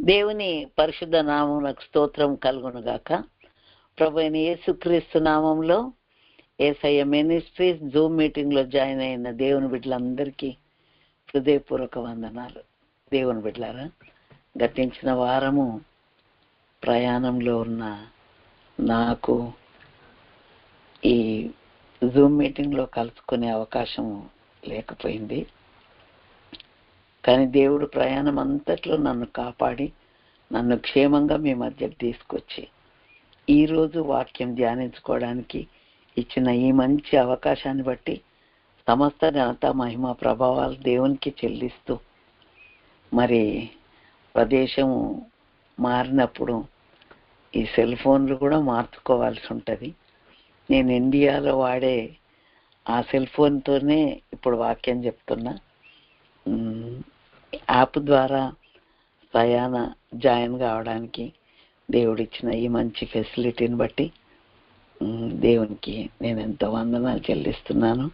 దేవుని పరిశుద్ధ నామమునకు స్తోత్రం కలుగునుగాక. ప్రభు అయిన యేసుక్రీస్తు నామంలో ఏసయ్య మినిస్ట్రీస్ జూమ్ మీటింగ్లో జాయిన్ అయిన దేవుని బిడ్డలందరికీ హృదయపూర్వక వందనాలు. దేవుని బిడ్డలారా గతించిన వారము ప్రయాణంలో ఉన్న నాకు ఈ జూమ్ మీటింగ్లో కలుసుకునే అవకాశం లేకపోయింది. కానీ దేవుడు ప్రయాణం అంతట్లో నన్ను కాపాడి నన్ను క్షేమంగా మీ మధ్యకు తీసుకొచ్చి ఈరోజు వాక్యం ధ్యానించుకోవడానికి ఇచ్చిన ఈ మంచి అవకాశాన్ని బట్టి సమస్త ఘనత మహిమ ప్రభావాలు దేవునికి చెల్లిస్తూ మరి ప్రదేశం మారినప్పుడు ఈ సెల్ ఫోన్లు కూడా మార్చుకోవాల్సి ఉంటుంది. నేను ఇండియాలో వాడే ఆ సెల్ ఫోన్తోనే ఇప్పుడు వాక్యం చెప్తున్నా. యాప్ ద్వారా సయాన జాయిన్ కావడానికి దేవుడు ఇచ్చిన ఈ మంచి ఫెసిలిటీని బట్టి దేవునికి నేను ఎంతో వందనాలు చెల్లిస్తున్నాను.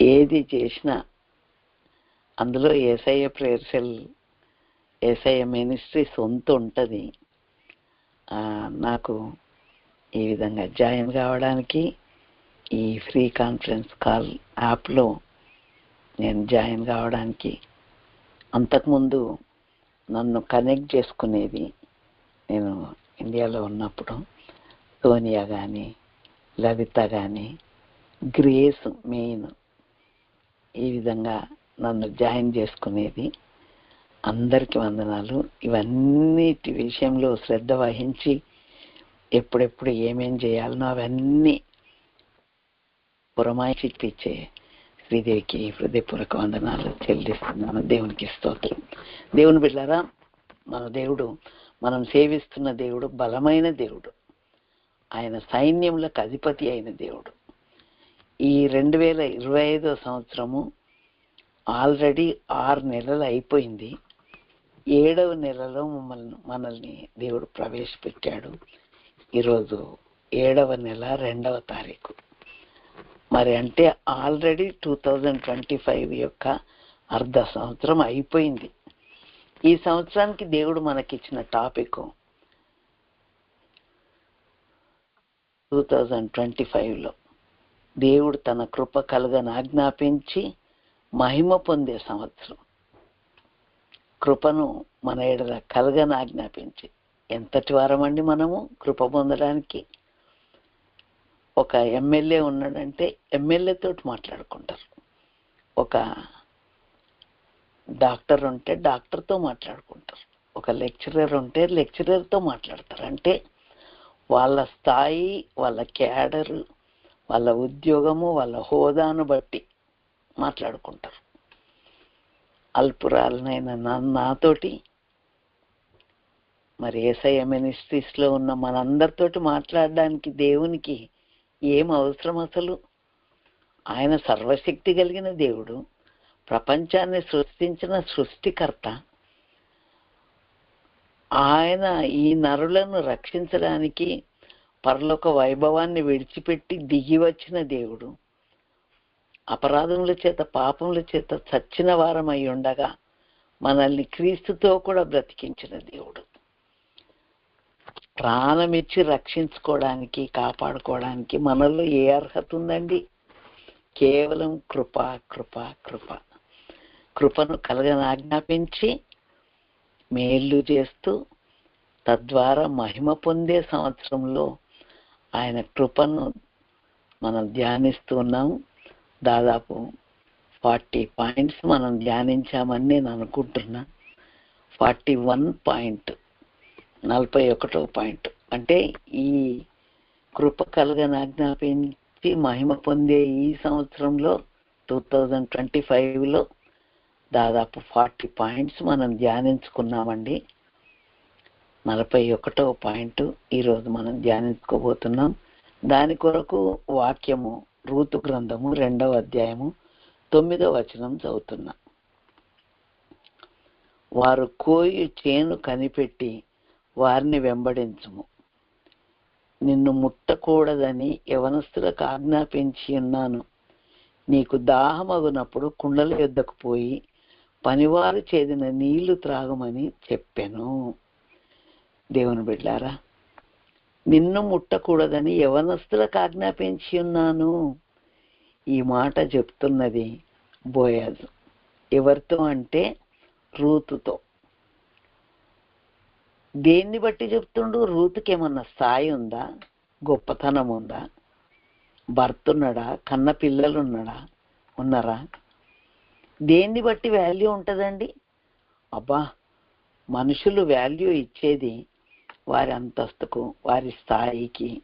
ఏది చేసినా అందులో Yesayya prayer cell Yesayya ministry సొంత ఉంటుంది. నాకు ఈ విధంగా జాయిన్ కావడానికి ఈ ఫ్రీ కాన్ఫరెన్స్ కాల్ యాప్లో నేను జాయిన్ కావడానికి. అంతకుముందు నన్ను కనెక్ట్ చేసుకునేది నేను ఇండియాలో ఉన్నప్పుడు సోనియా కానీ లలిత కానీ గ్రేస్ మెయిన్ ఈ విధంగా నన్ను జాయిన్ చేసుకునేది. అందరికీ వందనాలు. ఇవన్నిటి విషయంలో శ్రద్ధ వహించి ఎప్పుడెప్పుడు ఏమేం చేయాలనో అవన్నీ పురమాయి ఇప్పించే శ్రీదేవికి హృదయపూర్వక వందనాలు చెల్లిస్తున్నాను. దేవునికి స్తోత్రం. దేవుని బిడ్డారా మన దేవుడు మనం సేవిస్తున్న దేవుడు బలమైన దేవుడు. ఆయన సైన్యములకు అధిపతి అయిన దేవుడు. ఈ రెండు వేల ఇరవై ఐదో సంవత్సరము ఆల్రెడీ ఆరు నెలలు అయిపోయింది. ఏడవ నెలలో మమ్మల్ని మనల్ని దేవుడు ప్రవేశపెట్టాడు. ఈరోజు ఏడవ నెల రెండవ తారీఖు. మరి అంటే already two thousand twenty five యొక్క అర్ధ సంవత్సరం అయిపోయింది. ఈ సంవత్సరానికి దేవుడు మనకిచ్చిన టాపిక్ టూ థౌజండ్ ట్వంటీ ఫైవ్లో దేవుడు తన కృప కలుగని ఆజ్ఞాపించి మహిమ పొందే సంవత్సరం. కృపను మన ఎడల కలగని ఆజ్ఞాపించి ఎంతటి వారమండి మనము కృప పొందడానికి? ఒక ఎమ్మెల్యే ఉన్నాడంటే ఎమ్మెల్యేతో మాట్లాడుకుంటారు. ఒక డాక్టర్ ఉంటే డాక్టర్తో మాట్లాడుకుంటారు. ఒక లెక్చరర్ ఉంటే లెక్చరర్తో మాట్లాడతారు. అంటే వాళ్ళ స్థాయి వాళ్ళ క్యాడరు వాళ్ళ ఉద్యోగము వాళ్ళ హోదాను బట్టి మాట్లాడుకుంటారు. అల్పురాలనైన నా- నాతోటి మరి ఏసఐ మినిస్ట్రీస్లో ఉన్న మనందరితోటి మాట్లాడడానికి దేవునికి ఏం అవసరం అసలు? ఆయన సర్వశక్తి కలిగిన దేవుడు ప్రపంచాన్ని సృష్టించిన సృష్టికర్త. ఆయన ఈ నరులను రక్షించడానికి పరలోక వైభవాన్ని విడిచిపెట్టి దిగి వచ్చిన దేవుడు. అపరాధముల చేత పాపముల చేత చచ్చిన వారం ఉండగా మనల్ని క్రీస్తుతో కూడా బ్రతికించిన దేవుడు. ప్రాణమిచ్చి రక్షించుకోవడానికి కాపాడుకోవడానికి మనలో ఏ అర్హత ఉందండి? కేవలం కృప కృప కృప. కృపను కలగని ఆజ్ఞాపించి మేలు చేస్తూ తద్వారా మహిమ పొందే సంవత్సరంలో ఆయన కృపను మనం ధ్యానిస్తూ ఉన్నాం. దాదాపు ఫార్టీ పాయింట్స్ మనం ధ్యానించామని నేను అనుకుంటున్నా. ఫార్టీ వన్ పాయింట్ నలభై ఒకటో పాయింట్. అంటే ఈ కృప కలగని ఆజ్ఞాపించి మహిమ పొందే ఈ సంవత్సరంలో టూ థౌజండ్ ట్వంటీ ఫైవ్లో దాదాపు ఫార్టీ పాయింట్స్ మనం ధ్యానించుకున్నామండి. నలభై ఒకటో పాయింట్ ఈరోజు మనం ధ్యానించుకోబోతున్నాం. దాని కొరకు వాక్యము రూతు గ్రంథము రెండవ అధ్యాయము తొమ్మిదో వచనం చదువుతున్నా. వారు కోయి చేను కనిపెట్టి వారిని వెంబడించుము. నిన్ను ముట్టకూడదని యవనస్తులకు ఆజ్ఞాపించి ఉన్నాను. నీకు దాహమగునప్పుడు కుండల యొద్దకు పోయి పనివారు చేదిన నీళ్ళు త్రాగమని చెప్పాను. దేవుని బిడ్డారా నిన్ను ముట్టకూడదని యవనస్తులకు ఆజ్ఞాపించి ఉన్నాను. ఈ మాట చెప్తున్నది బోయాజు. ఎవరితో అంటే రూతుతో. దేన్ని బట్టి చెప్తుండు? రూతుకి ఏమన్నా స్థాయి ఉందా? గొప్పతనం ఉందా భర్త ఉన్నాడా కన్న పిల్లలు ఉన్నాడా ఉన్నారా? దేన్ని బట్టి వాల్యూ ఉంటుందండి? అబ్బా మనుషులు వాల్యూ ఇచ్చేది వారి అంతస్తుకు వారి స్థాయికి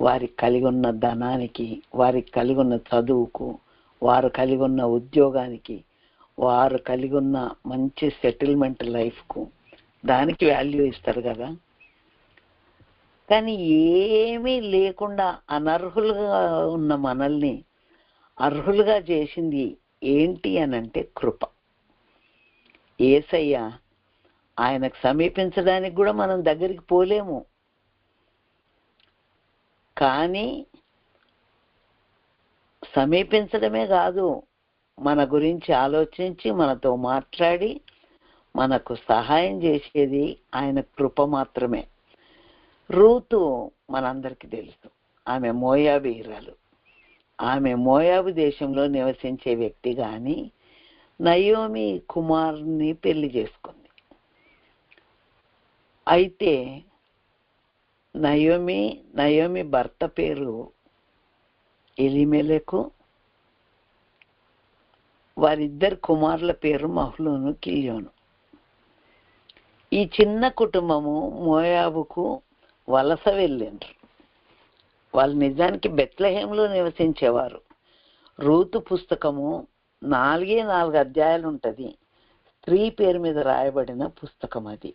వారి కలిగి ఉన్న ధనానికి వారికి కలిగి ఉన్న చదువుకు వారు కలిగి ఉన్న ఉద్యోగానికి వారు కలిగి ఉన్న మంచి సెటిల్మెంట్ లైఫ్కు. దానికి వాల్యూ ఇస్తారు కదా. కానీ ఏమీ లేకుండా అనర్హులుగా ఉన్న మనల్ని అర్హులుగా చేసింది ఏంటి అని అంటే కృప. ఏసయ్య ఆయనకు సమీపించడానికి కూడా మనం దగ్గరికి పోలేము. కానీ సమీపించడమే కాదు మన గురించి ఆలోచించి మనతో మాట్లాడి మనకు సహాయం చేసేది ఆయన కృప మాత్రమే. రూతు మనందరికీ తెలుసు. ఆమె మోయాబీరాలు ఆమె మోయాబు దేశంలో నివసించే వ్యక్తి కానీ నయోమి కుమార్ని పెళ్ళి చేసుకుంది. అయితే నయోమి నయోమి భర్త పేరు ఎలిమెలకు. వారిద్దరు కుమారుల పేరు మహులోను కిలియోను. ఈ చిన్న కుటుంబము మోయాబుకు వలస వెళ్ళిండ్రు. వాళ్ళు నిజానికి బెత్లహేంలో నివసించేవారు. రూతు పుస్తకము నాలుగే నాలుగు అధ్యాయాలు ఉంటుంది స్త్రీ పేరు మీద రాయబడిన పుస్తకం అది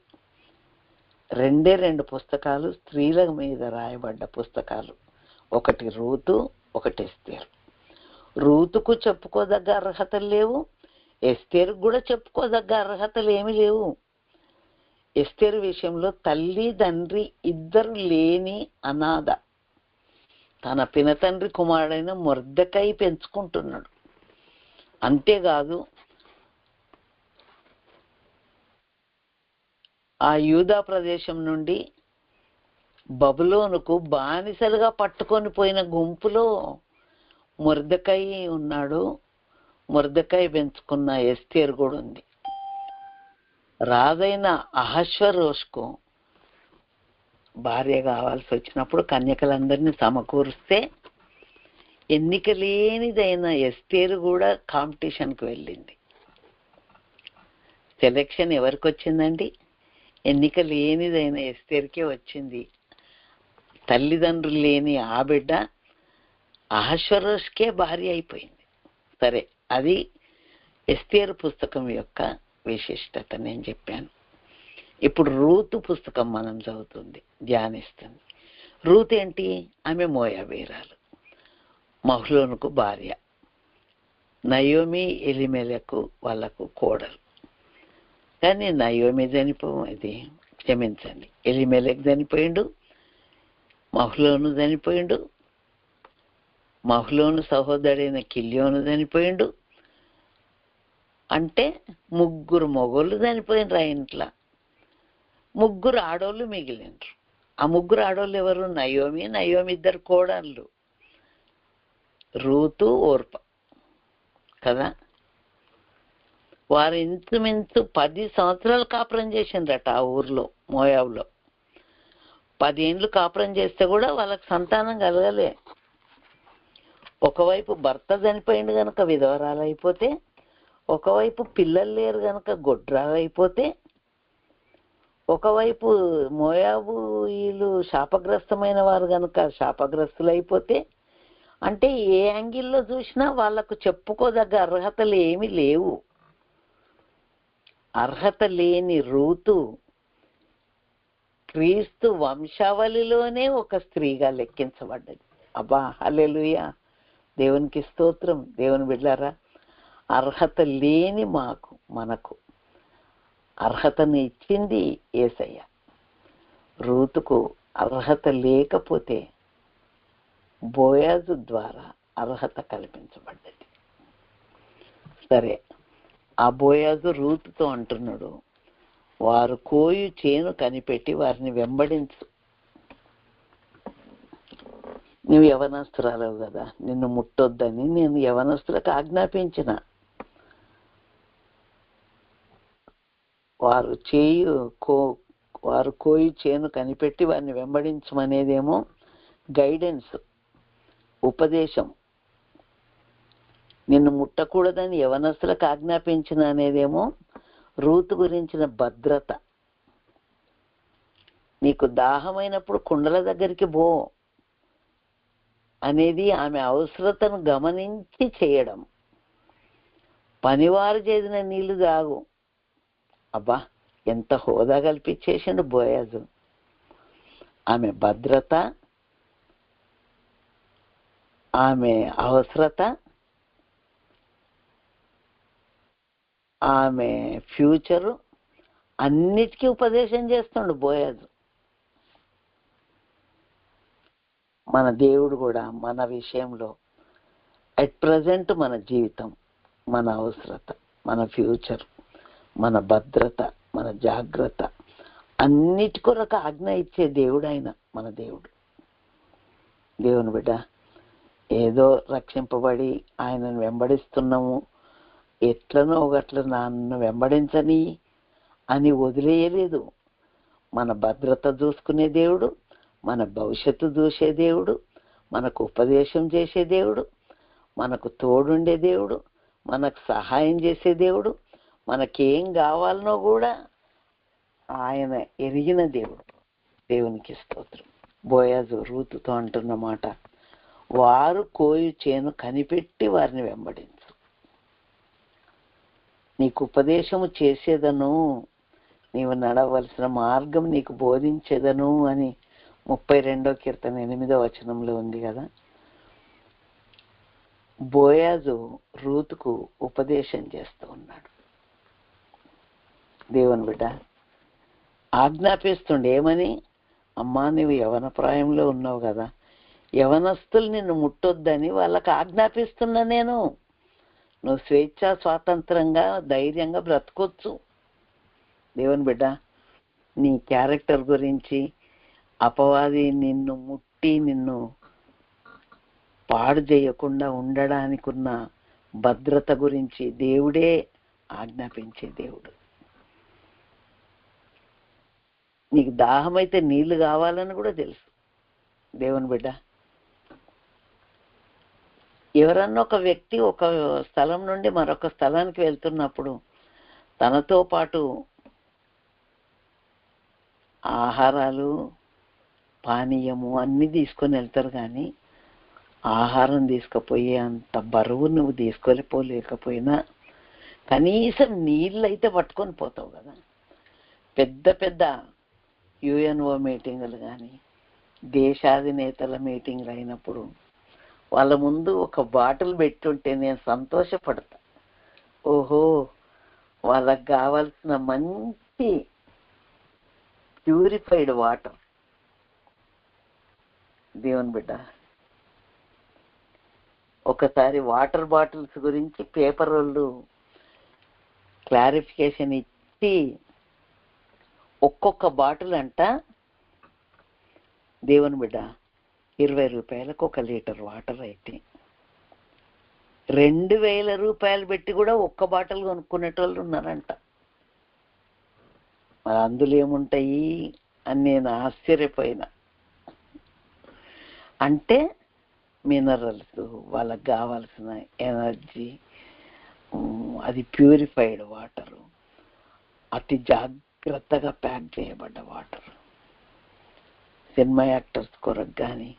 రెండే రెండు పుస్తకాలు స్త్రీల మీద రాయబడ్డ పుస్తకాలు. ఒకటి రూతు ఒకటి ఎస్తేరు. రూతుకు చెప్పుకోదగ్గ అర్హతలు లేవు ఎస్తేరుకు కూడా చెప్పుకోదగ్గ అర్హతలు ఏమి లేవు. ఎస్తేరు విషయంలో తల్లి తండ్రి ఇద్దరు లేని అనాథ. తన పినతండ్రి కుమారుడైన మొర్దకై పెంచుకుంటున్నాడు. అంతేకాదు ఆ యూదా ప్రదేశం నుండి బబులోనుకు బానిసలుగా పట్టుకొని పోయిన గుంపులో మురదకాయ ఉన్నాడు. మురదకాయ పెంచుకున్న ఎస్తేరు కూడా ఉంది. రాజైన అహశ్వరోష్కు భార్య కావాల్సి వచ్చినప్పుడు కన్యకలందరినీ సమకూరిస్తే ఎన్నిక లేనిదైన ఎస్తేరు కూడా కాంపిటీషన్కి వెళ్ళింది. సెలెక్షన్ ఎవరికి వచ్చిందండి ఎన్నిక లేనిదైన ఎస్తేర్కే వచ్చింది. తల్లిదండ్రులు లేని ఆ బిడ్డ అహశ్వరోష్కే భార్య అయిపోయింది. సరే అది ఎస్తేరు పుస్తకం యొక్క విశిష్టత నేను చెప్పాను. ఇప్పుడు రూతు పుస్తకం మనం చదువుతుంది ధ్యానిస్తుంది. రూత్ ఏంటి? ఆమె మోయాబీరాలు మహ్లోనుకు భార్య నయోమి ఎలిమెలకు వాళ్ళకు కోడలు. కానీ నయోమి చనిపో ఇది క్షమించండి ఎలిమెలకు చనిపోయిండు మహ్లోను చనిపోయిండు మహ్లోను సహోదరైన కిల్యోను చనిపోయిండు అంటే ముగ్గురు మొగోళ్ళు చనిపోయినరు ఆ ఇంట్లో? ముగ్గురు ఆడోళ్ళు మిగిలినరు. ఆ ముగ్గురు ఆడోళ్ళు ఎవరు? నయోమి నయోమి ఇద్దరు కోడళ్ళు. Ruth Orpah. కదా? వారు ఇంచుమించు పది సంవత్సరాలు కాపురం చేసిండ్రట ఆ ఊర్లో మోయాబ్లో. పదేండ్లు కాపురం చేస్తే కూడా వాళ్ళకి సంతానం కలగలే. ఒకవైపు భర్త చనిపోయింది కనుక విధవరాలు అయిపోతే ఒకవైపు పిల్లలు లేరు కనుక గొడ్రాలైపోతే అయిపోతే ఒకవైపు మోయాబు వీళ్ళు శాపగ్రస్తమైన వారు కనుక శాపగ్రస్తులు అయిపోతే అంటే ఏ యాంగిల్లో చూసినా వాళ్ళకు చెప్పుకోదగ్గ అర్హతలు ఏమీ లేవు. అర్హత లేని రూతు క్రీస్తు వంశావళిలోనే ఒక స్త్రీగా లెక్కించబడ్డది. అబ్బా హలెలుయా దేవునికి స్తోత్రం. దేవుని బిడ్డారా అర్హత లేని మాకు మనకు. అర్హతను ఇచ్చింది ఏసయ్య. రూతుకు అర్హత లేకపోతే బోయాజు ద్వారా అర్హత కల్పించబడ్డది. సరే ఆ బోయాజు రూతుతో అంటున్నాడు వారు కోయు చేను కనిపెట్టి వారిని వెంబడించు. నువ్వు యవనస్తురాలవు కదా నిన్ను ముట్టొద్దని నేను యవనస్తులకు ఆజ్ఞాపించిన. వారు చేయు కో వారు కోయి చేను కనిపెట్టి వారిని వెంబడించమనేదేమో గైడెన్స్ ఉపదేశం. నిన్ను ముట్టకూడదని యవనస్తులకు ఆజ్ఞాపించిన అనేదేమో రూతు గురించిన భద్రత. నీకు దాహమైనప్పుడు కుండల దగ్గరికి పో అనేది ఆమె అవసరతను గమనించి చేయడం. పనివారు చేసిన నీళ్ళు తాగు. అబ్బా ఎంత హోదా కల్పించేసిండు బోయాజు. ఆమె భద్రత ఆమె అవసరత ఆమె ఫ్యూచరు అన్నిటికీ ఉపదేశం చేస్తుండు బోయాజు. మన దేవుడు కూడా మన విషయంలో అట్ ప్రజెంట్ మన జీవితం మన అవసరత మన ఫ్యూచర్. మన భద్రత మన జాగ్రత్త. అన్నిటి కొరకు ఆజ్ఞ ఇచ్చే దేవుడు ఆయన మన దేవుడు. దేవుని బిడ్డ ఏదో రక్షింపబడి ఆయనను వెంబడిస్తున్నాము. ఎట్లనో ఒకట్ల నన్ను వెంబడించని అని వదిలేయలేదు. మన భద్రత చూసుకునే దేవుడు మన భవిష్యత్తు చూసే దేవుడు మనకు ఉపదేశం చేసే దేవుడు మనకు తోడుండే దేవుడు మనకు సహాయం చేసే దేవుడు మనకేం కావాలనో కూడా ఆయన ఎరిగిన దేవుడు. దేవునికి స్తోత్రం. బోయాజు రూతుతో అంటున్నమాట వారు కోయు చేను కనిపెట్టి వారిని వెంబడించు. నీకు ఉపదేశము చేసేదను నీవు నడవలసిన మార్గం నీకు బోధించేదను అని ముప్పై రెండో కీర్తన ఎనిమిదో వచనంలో ఉంది కదా. బోయాజు రూతుకు ఉపదేశం చేస్తూ ఉన్నాడు. దేవుని బిడ్డ. ఆజ్ఞాపిస్తుండే ఏమని? అమ్మా నువ్వు యవన ప్రాయంలో ఉన్నావు కదా. యవనస్తులు నిన్ను ముట్టొద్దని వాళ్ళకి ఆజ్ఞాపిస్తున్నా నేను. నువ్వు స్వేచ్ఛ స్వాతంత్రంగా ధైర్యంగా బ్రతకొచ్చు. దేవుని బిడ్డ నీ క్యారెక్టర్ గురించి అపవాది నిన్ను ముట్టి నిన్ను పాడు చేయకుండా ఉండడానికి ఉన్న భద్రత గురించి దేవుడే ఆజ్ఞాపించే దేవుడు. నీకు దాహం అయితే నీళ్ళు కావాలని కూడా తెలుసు. దేవుని బిడ్డ ఎవరన్నా ఒక వ్యక్తి ఒక స్థలం నుండి మరొక స్థలానికి వెళ్తున్నప్పుడు తనతో పాటు ఆహారాలు పానీయము అన్నీ తీసుకొని వెళ్తారు కానీ ఆహారం తీసుకుపోయే అంత బరువు నువ్వు తీసుకొని కనీసం నీళ్ళు అయితే పట్టుకొని పోతావు కదా. పెద్ద పెద్ద యుఎన్ఓ మీటింగులు కానీ దేశాధినేతల మీటింగ్లు అయినప్పుడు వాళ్ళ ముందు ఒక బాటిల్ పెట్టుంటే నేను సంతోషపడతా. ఓహో వాళ్ళకి కావాల్సిన మంచి ప్యూరిఫైడ్ వాటర్. దేవుని బిడ్డ ఒకసారి వాటర్ బాటిల్స్ గురించి పేపర్ వాళ్ళు క్లారిఫికేషన్ ఇచ్చి ఒక్కొక్క బాటిల్ అంట దేవుని బిడ్డ ఇరవై రూపాయలకు ఒక లీటర్ వాటర్ అయితే రెండు వేల రూపాయలు పెట్టి కూడా ఒక్క బాటిల్ కొనుక్కునేటోళ్ళు ఉన్నారంట. మరి అందులో ఏముంటాయి అని నేను ఆశ్చర్యపోయినా. అంటే మినరల్స్ వాళ్ళకి కావాల్సిన ఎనర్జీ అది ప్యూరిఫైడ్ వాటరు. అతి క్రొత్తగా ప్యాక్ చేయబడ్డ వాటర్. సినిమా యాక్టర్స్ కొరకు కానీ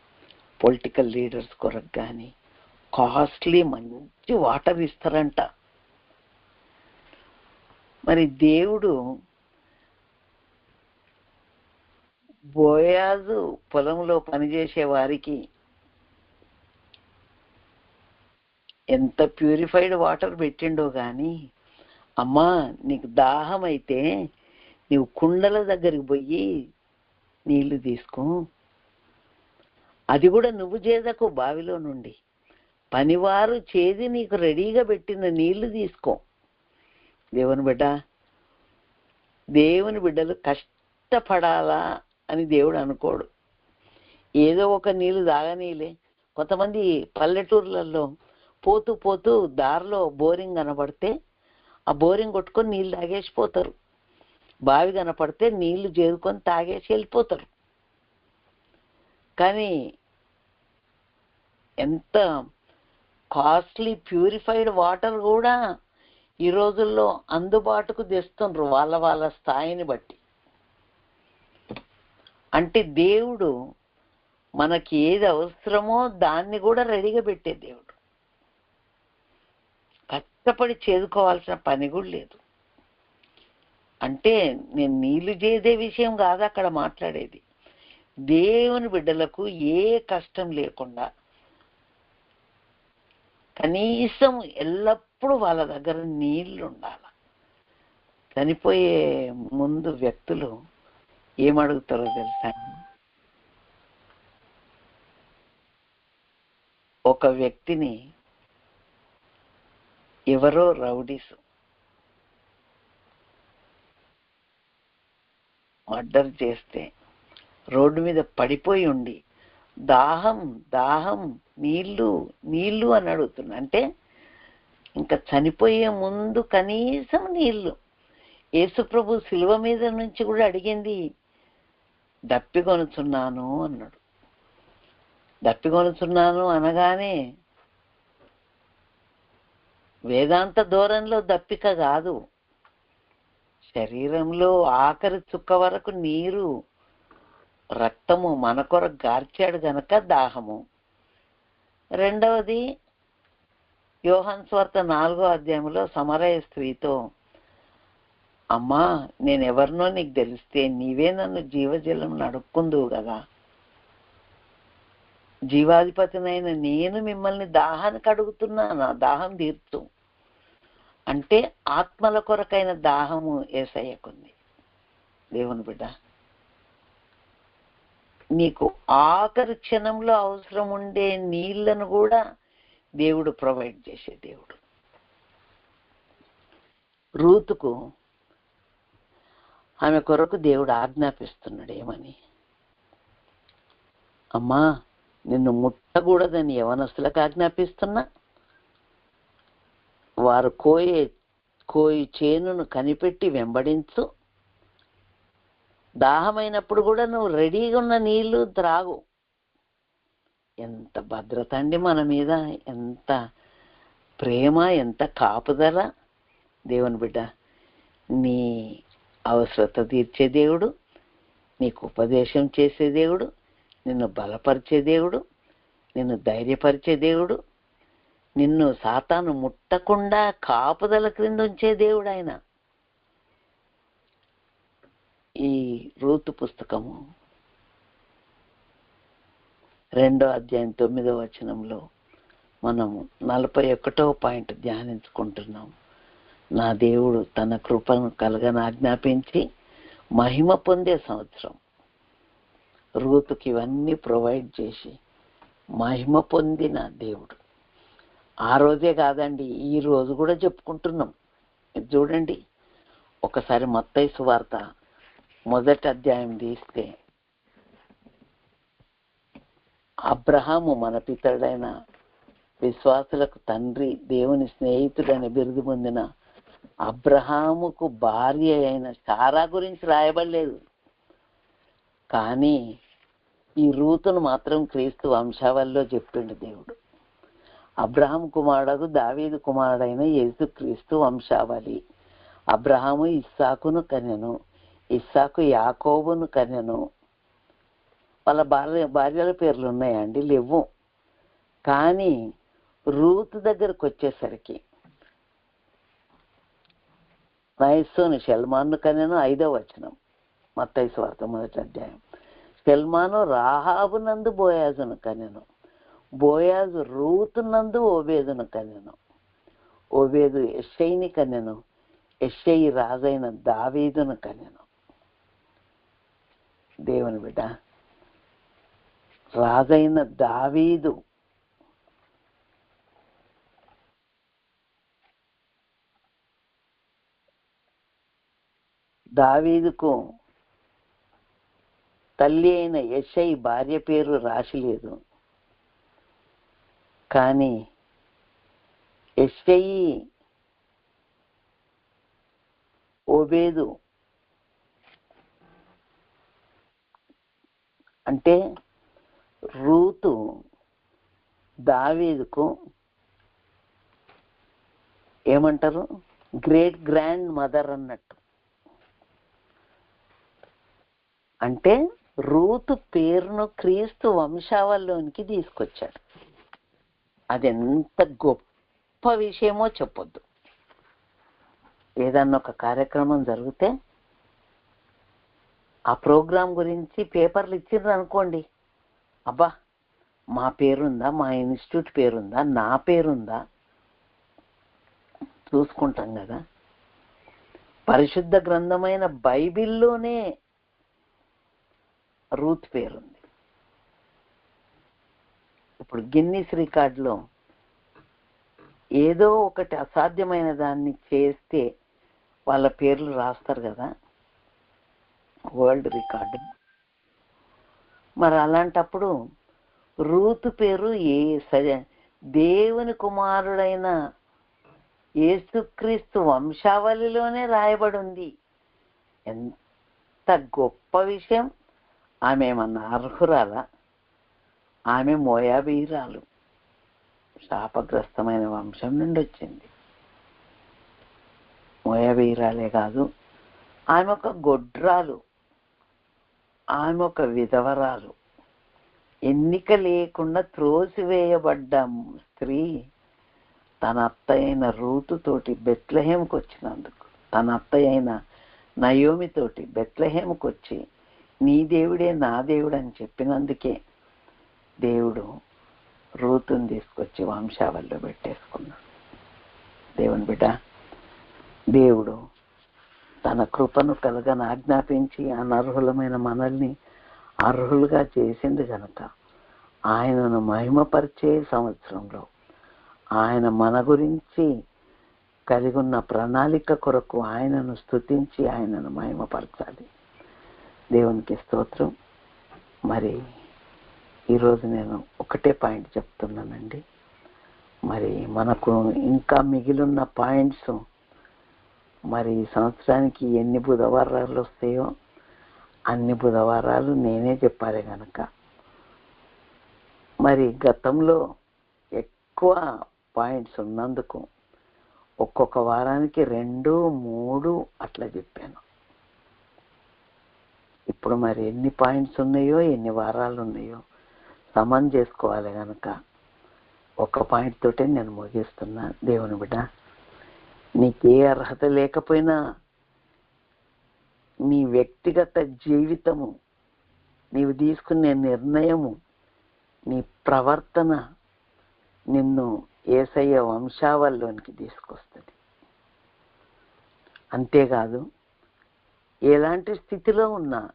పొలిటికల్ లీడర్స్ కొరకు కానీ కాస్ట్లీ మంచి వాటర్ ఇస్తారంట. మరి దేవుడు బోయాజు పొలంలో పనిచేసే వారికి ఎంత ప్యూరిఫైడ్ వాటర్ పెట్టిండో కానీ అమ్మా నీకు దాహం అయితే నీవు కుండల దగ్గరికి పోయి నీళ్ళు తీసుకో. అది కూడా నువ్వు చేదకు బావిలో నుండి. పనివారు చేది నీకు రెడీగా పెట్టిన నీళ్ళు తీసుకో. దేవుని బిడ్డ దేవుని బిడ్డలు కష్టపడాలా అని దేవుడు అనుకోడు. ఏదో ఒక నీళ్ళు తాగనీలే. కొంతమంది పల్లెటూర్లలో పోతూ పోతూ దారిలో బోరింగ్ కనపడితే ఆ బోరింగ్ కొట్టుకొని నీళ్ళు తాగేసిపోతారు. బావి కనపడితే నీళ్ళు చేరుకొని తాగేసి వెళ్ళిపోతారు. కానీ ఎంత కాస్ట్లీ ప్యూరిఫైడ్ వాటర్ కూడా ఈ రోజుల్లో అందుబాటుకు తెస్తుండ్రు వాళ్ళ వాళ్ళ స్థాయిని బట్టి. అంటే దేవుడు మనకి ఏది అవసరమో దాన్ని కూడా రెడీగా పెట్టే దేవుడు. కష్టపడి చేదుకోవాల్సిన పని కూడా లేదు. అంటే నేను నీళ్ళు చేదే విషయం కాదు అక్కడ మాట్లాడేది. దేవుని బిడ్డలకు ఏ కష్టం లేకుండా కనీసం ఎల్లప్పుడూ వాళ్ళ దగ్గర నీళ్ళు ఉండాలి చనిపోయే ముందు వ్యక్తులు ఏమడుగుతారో తెలుసా? ఒక వ్యక్తిని ఎవరో రౌడీస్. మర్డర్ చేస్తే రోడ్డు మీద పడిపోయి ఉండి దాహం దాహం నీళ్ళు నీళ్ళు అని అడుగుతున్నా. అంటే ఇంకా చనిపోయే ముందు కనీసం నీళ్ళు యేసుప్రభు శిలువ మీద నుంచి కూడా అడిగింది దప్పికొనుచున్నాను అన్నాడు. దప్పికొనుచున్నాను అనగానే వేదాంత ధోరణిలో దప్పిక కాదు. శరీరంలో ఆఖరి చుక్క వరకు నీరు రక్తము మన కొరకు గార్చాడు గనక దాహము. రెండవది యోహన్స్వార్త నాలుగో అధ్యాయంలో సమరయ స్త్రీతో అమ్మా నేను ఎవరినో నీకు తెలిస్తే నీవే నన్ను జీవజలం నడుక్కుందువు కదా జీవాధిపతినైన నేను మిమ్మల్ని దాహానికి అడుగుతున్నా నా దాహం తీర్చు. అంటే ఆత్మల కొరకైన దాహము ఏసయ్యకుంది. దేవుని బిడ్డ నీకు ఆఖరి క్షణంలో అవసరం ఉండే నీళ్ళను కూడా దేవుడు ప్రొవైడ్ చేసే దేవుడు. రూతుకు ఆమె కొరకు దేవుడు ఆజ్ఞాపిస్తున్నాడు ఏమని? అమ్మా నిన్ను ముట్టకూడదని యవనస్తులకు ఆజ్ఞాపిస్తున్నా? వారు కోయే కోయి చేనును కనిపెట్టి వెంబడించు. దాహమైనప్పుడు కూడా నువ్వు రెడీగా ఉన్న నీళ్ళు త్రాగు. ఎంత భద్రత అండి మన మీద ఎంత ప్రేమ ఎంత కాపుదల. దేవుని బిడ్డ నీ అవసరత తీర్చే దేవుడు నీకు ఉపదేశం చేసే దేవుడు నిన్ను బలపరిచే దేవుడు నిన్ను ధైర్యపరిచే దేవుడు నిన్ను సాతాను ముట్టకుండా కాపుదల క్రింద ఉంచే దేవుడు ఆయన ఈ రూతు పుస్తకము రెండో అధ్యాయం తొమ్మిదో వచనంలో మనము నలభై ఒకటో పాయింట్ ధ్యానించుకుంటున్నాం. నా దేవుడు తన కృపను కలగని ఆజ్ఞాపించి మహిమ పొందే సంవత్సరం. రూతుకి ఇవన్నీ ప్రొవైడ్ చేసి మహిమ పొందిన దేవుడు. ఆ రోజే కాదండి ఈ రోజు కూడా చెప్పుకుంటున్నాం. ఇది చూడండి ఒకసారి మత్తయి సువార్త మొదటి అధ్యాయం తీస్తే అబ్రహాము మన పితరుడైన విశ్వాసులకు తండ్రి దేవుని స్నేహితుడని బిరుదు పొందిన అబ్రహాముకు భార్య అయిన సారా గురించి రాయబడలేదు. కానీ ఈ రూతును మాత్రం క్రీస్తు వంశావళిలో చెప్పిండు దేవుడు. అబ్రహాం కుమారుడు దావీదు కుమారుడైన యేసు క్రీస్తు వంశావళి. అబ్రహాము ఇస్సాకును కన్యను ఇస్సాకు యాకోబును కన్యను వాళ్ళ భార్య భార్యల పేర్లు ఉన్నాయండి లేవు. కానీ రూత్ దగ్గరకు వచ్చేసరికి నయస్సును షల్మాన్ను కన్యను ఐదో వచనం మత్తైసు వార్త మొదటి అధ్యాయం. షల్మాను రాహాబు నందు బోయాజును కన్యను బోయాజు రూతు నందు ఓబేదును కన్యను ఓబేదు ఎస్ఐని కన్యను ఎస్ఐ రాజైన దావీదును కన్యను దేవుని బిడ్డ రాజైన దావీదు దావీదుకు తల్లి అయిన ఎస్ఐ భార్య పేరు రాసి లేదు కానీ ఎస్ఐ ఓబేదు అంటే రూతు దావేదుకు ఏమంటారు? గ్రేట్ గ్రాండ్ మదర్ అన్నట్టు. అంటే రూతు పేరును క్రీస్తు వంశావల్లోనికి తీసుకొచ్చాడు. అది ఎంత గొప్ప విషయమో చెప్పొద్దు. ఏదన్నా ఒక కార్యక్రమం జరిగితే ఆ ప్రోగ్రాం గురించి పేపర్లు ఇచ్చిండ్రు అనుకోండి అబ్బా మా పేరుందా? మా ఇన్స్టిట్యూట్ పేరుందా? నా పేరుందా? చూసుకుంటాం కదా. పరిశుద్ధ గ్రంథమైన బైబిల్లోనే రూత్ పేరుంది. ఇప్పుడు గిన్నీస్ రికార్డులో ఏదో ఒకటి అసాధ్యమైన దాన్ని చేస్తే వాళ్ళ పేర్లు రాస్తారు కదా వరల్డ్ రికార్డు. మరి అలాంటప్పుడు రూతు పేరు ఏ సజ- దేవుని కుమారుడైన యేసుక్రీస్తు వంశావళిలోనే రాయబడి ఉంది ఎంత గొప్ప విషయం. ఆమె ఏమన్నా అర్హురాలా? ఆమె మోయాబీరాలు శాపగ్రస్తమైన వంశం నుండి వచ్చింది మోయాబీరాలే కాదు ఆమె ఒక గొడ్రాలు ఆమె ఒక విధవరాలు. ఎన్నిక లేకుండా త్రోసివేయబడ్డ స్త్రీ తన అత్త అయిన రూతుతోటి బెత్లహేమ్కి వచ్చినందుకు తన అత్త అయిన నయోమితోటి బెత్లహేమ్కి వచ్చి నీ దేవుడే నా దేవుడు అని చెప్పినందుకే దేవుడు రూతుని తీసుకొచ్చి వంశావల్లో పెట్టేసుకున్నాడు. దేవుని బిడ్డ దేవుడు తన కృపను కలగని ఆజ్ఞాపించి అనర్హులమైన మనల్ని అర్హులుగా చేసింది కనుక ఆయనను మహిమపరిచే సంవత్సరంలో ఆయన మన గురించి కలిగి ఉన్న ప్రణాళిక కొరకు ఆయనను స్తుతించి ఆయనను మహిమపరచాలి. దేవునికి స్తోత్రం. మరి ఈరోజు నేను ఒకటే పాయింట్ చెప్తున్నానండి. మరి మనకు ఇంకా మిగిలిన పాయింట్స్ మరి సంవత్సరానికి ఎన్ని బుధవారాలు వస్తాయో అన్ని బుధవారాలు నేనే చెప్పాలి కనుక మరి గతంలో ఎక్కువ పాయింట్స్ ఉన్నందుకు ఒక్కొక్క వారానికి రెండు మూడు అట్లా చెప్పాను. ఇప్పుడు మరి ఎన్ని పాయింట్స్ ఉన్నాయో ఎన్ని వారాలు ఉన్నాయో సమన్ చేసుకోవాలి కనుక ఒక పాయింట్ తోటే నేను ముగిస్తున్నా. దేవుని బిడ్డ నీకే అర్హత లేకపోయినా నీ వ్యక్తిగత జీవితము నీవు తీసుకునే నిర్ణయము నీ ప్రవర్తన నిన్ను ఏసయ్య వంశావల్లోనికి తీసుకొస్తుంది. అంతేకాదు ఎలాంటి స్థితిలో ఉన్నా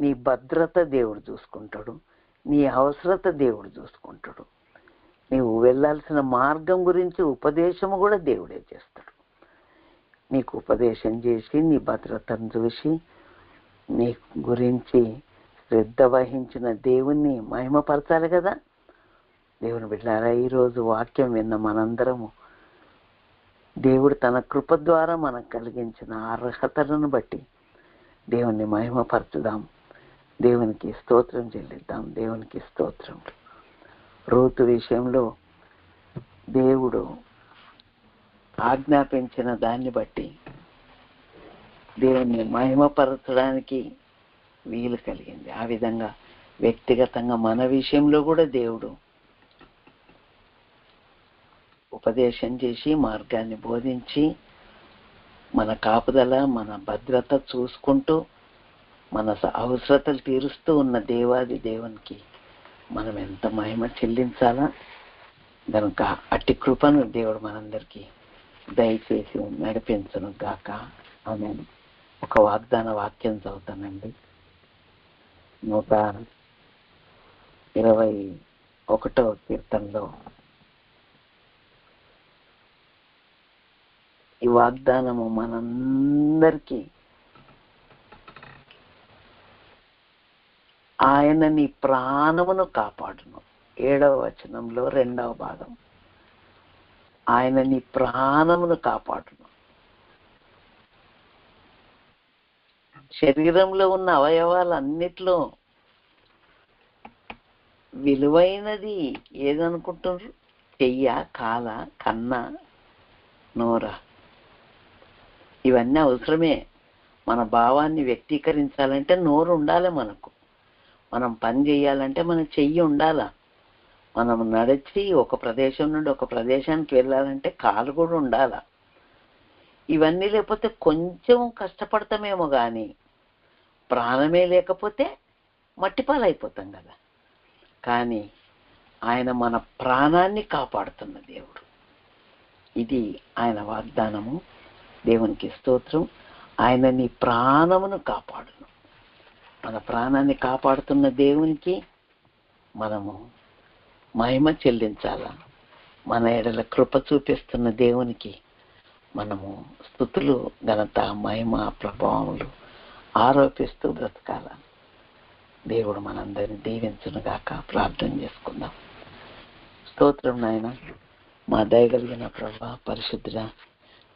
నీ భద్రత దేవుడు చూసుకుంటాడు. నీ అవసరత దేవుడు చూసుకుంటాడు. నీవు వెళ్ళాల్సిన మార్గం గురించి ఉపదేశము కూడా దేవుడే చేస్తాడు. నీకు ఉపదేశం చేసి నీ భద్రతను చూసి నీ గురించి శ్రద్ధ వహించిన దేవుణ్ణి మహిమపరచాలి కదా. దేవుని బిడ్డారా ఈరోజు వాక్యం విన్న మనందరము దేవుడు తన కృప ద్వారా మనకు కలిగించిన అర్హతలను బట్టి దేవుణ్ణి మహిమపరచుదాము దేవునికి స్తోత్రం చెల్లిద్దాం. దేవునికి స్తోత్రం. రోతు విషయంలో దేవుడు ఆజ్ఞాపించిన దాన్ని బట్టి దేవుణ్ణి మహిమపరచడానికి వీలు కలిగింది. ఆ విధంగా వ్యక్తిగతంగా మన విషయంలో కూడా దేవుడు ఉపదేశం చేసి మార్గాన్ని బోధించి మన కాపుదల మన భద్రత చూసుకుంటూ మన అవసరతలు తీరుస్తూ ఉన్న దేవాది దేవునికి మనం ఎంత మహిమ చెల్లించాలా? గనుక అట్టి కృపను దేవుడు మనందరికీ దయచేసి నడిపించను గాక. ఆమె ఒక వాగ్దాన వాక్యం చదువుతానండి. నూట ఇరవై ఒకటో కీర్తనలో ఈ వాగ్దానము మనందరికీ ఆయన నీ ప్రాణమును కాపాడును. ఏడవ వచనంలో రెండవ భాగం. ఆయన నీ ప్రాణమును కాపాడును. శరీరంలో ఉన్న అవయవాలన్నిట్లో విలువైనది ఏదనుకుంటున్నారు? చెయ్య కాల కన్న నోర. ఇవన్నీ అవసరమే. మన భావాన్ని వ్యక్తీకరించాలంటే నోరు ఉండాలి మనకు. మనం పని చేయాలంటే మన చెయ్యి ఉండాల? మనం నడిచి ఒక ప్రదేశం నుండి ఒక ప్రదేశానికి వెళ్ళాలంటే కాలు కూడా ఉండాల? ఇవన్నీ లేకపోతే కొంచెం కష్టపడతామేమో కానీ ప్రాణమే లేకపోతే మట్టిపాలైపోతాం కదా. కానీ ఆయన మన ప్రాణాన్ని కాపాడుతున్న దేవుడు. ఇది ఆయన వాగ్దానము. దేవునికి స్తోత్రం. ఆయన నీ ప్రాణమును కాపాడును. మన ప్రాణాన్ని కాపాడుతున్న దేవునికి మనము మహిమ చెల్లించాల? మన ఎడల కృప చూపిస్తున్న దేవునికి మనము స్థుతులు ఘనత మహిమ ప్రభావములు ఆరోపిస్తూ బ్రతకాల? దేవుడు మనందరిని దీవించునుగాక. ప్రార్థన చేసుకుందాం. స్తోత్రం నాయన మా దయగలిగిన ప్రభా పరిశుద్ధ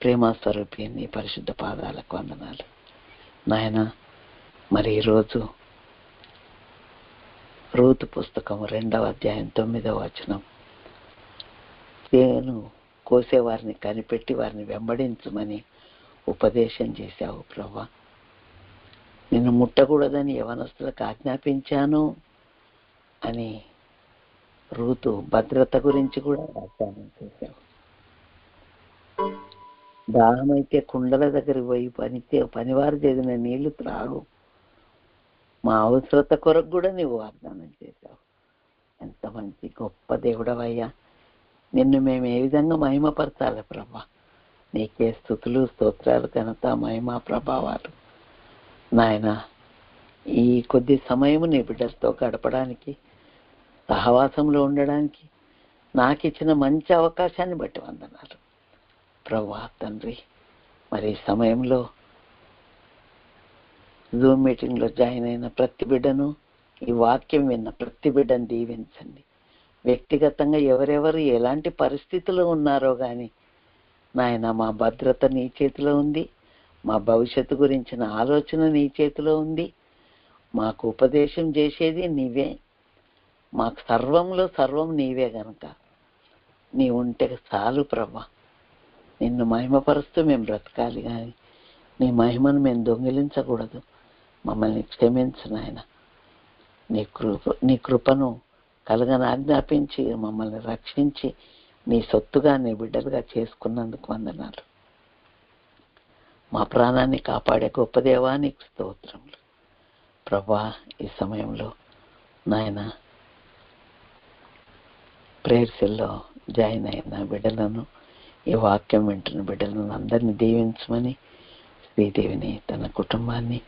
ప్రేమ స్వరూపి నీ పరిశుద్ధ పాదాలకు వందనాలు. నాయన మరి ఈరోజు రూతు పుస్తకం రెండవ అధ్యాయం తొమ్మిదవ వచనం. నేను కోసేవారిని కనిపెట్టి వారిని వెంబడించమని ఉపదేశం చేశావు ప్రభా. నిన్ను ముట్టకూడదని యవనస్తులకు ఆజ్ఞాపించాను అని రూతు భద్రత గురించి కూడా వాగ్దానం చేశావు. దాహమైతే కుండల దగ్గరికి పోయి పనితే పనివారు చేసిన నీళ్ళు త్రాగు. మా అవసరత కొరకు కూడా నీవు వాగ్దానం చేశావు. ఎంత మంచి గొప్ప దేవుడవయ్యా. నిన్ను మేము ఏ విధంగా మహిమపరచాలి ప్రభా? నీకే స్థుతులు స్తోత్రాలు ఘనత మహిమ ప్రభావాలు. నాయన ఈ కొద్ది సమయము నీ బిడ్డలతో గడపడానికి సహవాసంలో ఉండడానికి నాకు ఇచ్చిన మంచి అవకాశాన్ని బట్టి వందనాలు. ప్రభా తండ్రి మరి సమయంలో జూమ్ మీటింగ్లో జాయిన్ అయిన ప్రతి బిడ్డను ఈ వాక్యం విన్న ప్రతి బిడ్డను దీవించండి. వ్యక్తిగతంగా ఎవరెవరు ఎలాంటి పరిస్థితులు ఉన్నారో కానీ నాయన మా భద్రత నీ చేతిలో ఉంది. మా భవిష్యత్తు గురించిన ఆలోచన నీ చేతిలో ఉంది. మాకు ఉపదేశం చేసేది నీవే. మాకు సర్వంలో సర్వం నీవే గనక. నీ ఉంటే చాలు ప్రభా. నిన్ను మహిమపరుస్తూ మేము బ్రతకాలి కానీ నీ మహిమను మేము దొంగిలించకూడదు. మమ్మల్ని క్షమించు నాయన. నీ కృప నీ కృపను కలగని ఆజ్ఞాపించి మమ్మల్ని రక్షించి నీ సొత్తుగా నీ బిడ్డలుగా చేసుకున్నందుకు వందనాలు. మా ప్రాణాన్ని కాపాడే గొప్ప దేవానికి స్తోత్రములు. ప్రభా ఈ సమయంలో నాయన ప్రేయర్సెల్లో జాయిన్ అయిన బిడ్డలను ఈ వాక్యం వింటున్న బిడ్డలను అందరినీ దీవించమని శ్రీదేవిని తన కుటుంబాన్ని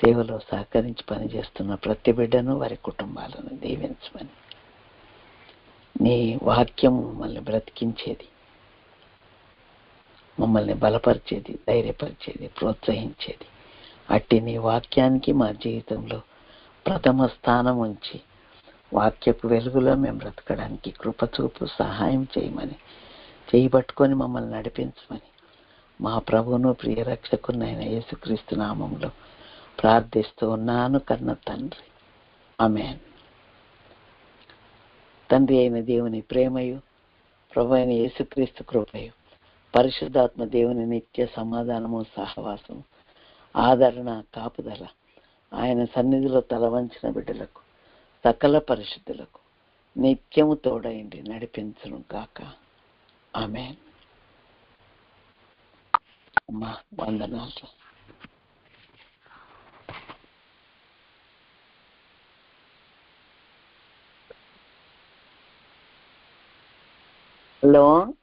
సేవలో సహకరించి పనిచేస్తున్న ప్రతి బిడ్డను వారి కుటుంబాలను దీవించమని. నీ వాక్యం మమ్మల్ని బ్రతికించేది మమ్మల్ని బలపరిచేది ధైర్యపరిచేది ప్రోత్సహించేది. అట్టి నీ వాక్యానికి మా జీవితంలో ప్రథమ స్థానం ఉంచి వాక్యపు వెలుగులో మేము బ్రతకడానికి కృపచూపు సహాయం చేయమని చేయబట్టుకొని మమ్మల్ని నడిపించమని మా ప్రభువును ప్రియరక్షకునైన యేసుక్రీస్తు నామంలో ప్రార్థిస్తూ ఉన్నాను కన్న తండ్రి. ఆమె తండ్రి అయిన దేవుని ప్రేమయు ప్రభు అయిన యేసుక్రీస్తు కృపయు పరిశుద్ధాత్మ దేవుని నిత్య సమాధానము సహవాసము ఆదరణ కాపుదల ఆయన సన్నిధిలో తల వంచిన బిడ్డలకు సకల పరిశుద్ధులకు నిత్యము తోడైంది నడిపించను కాక ఆమె అమ్మా వందనాలు. लो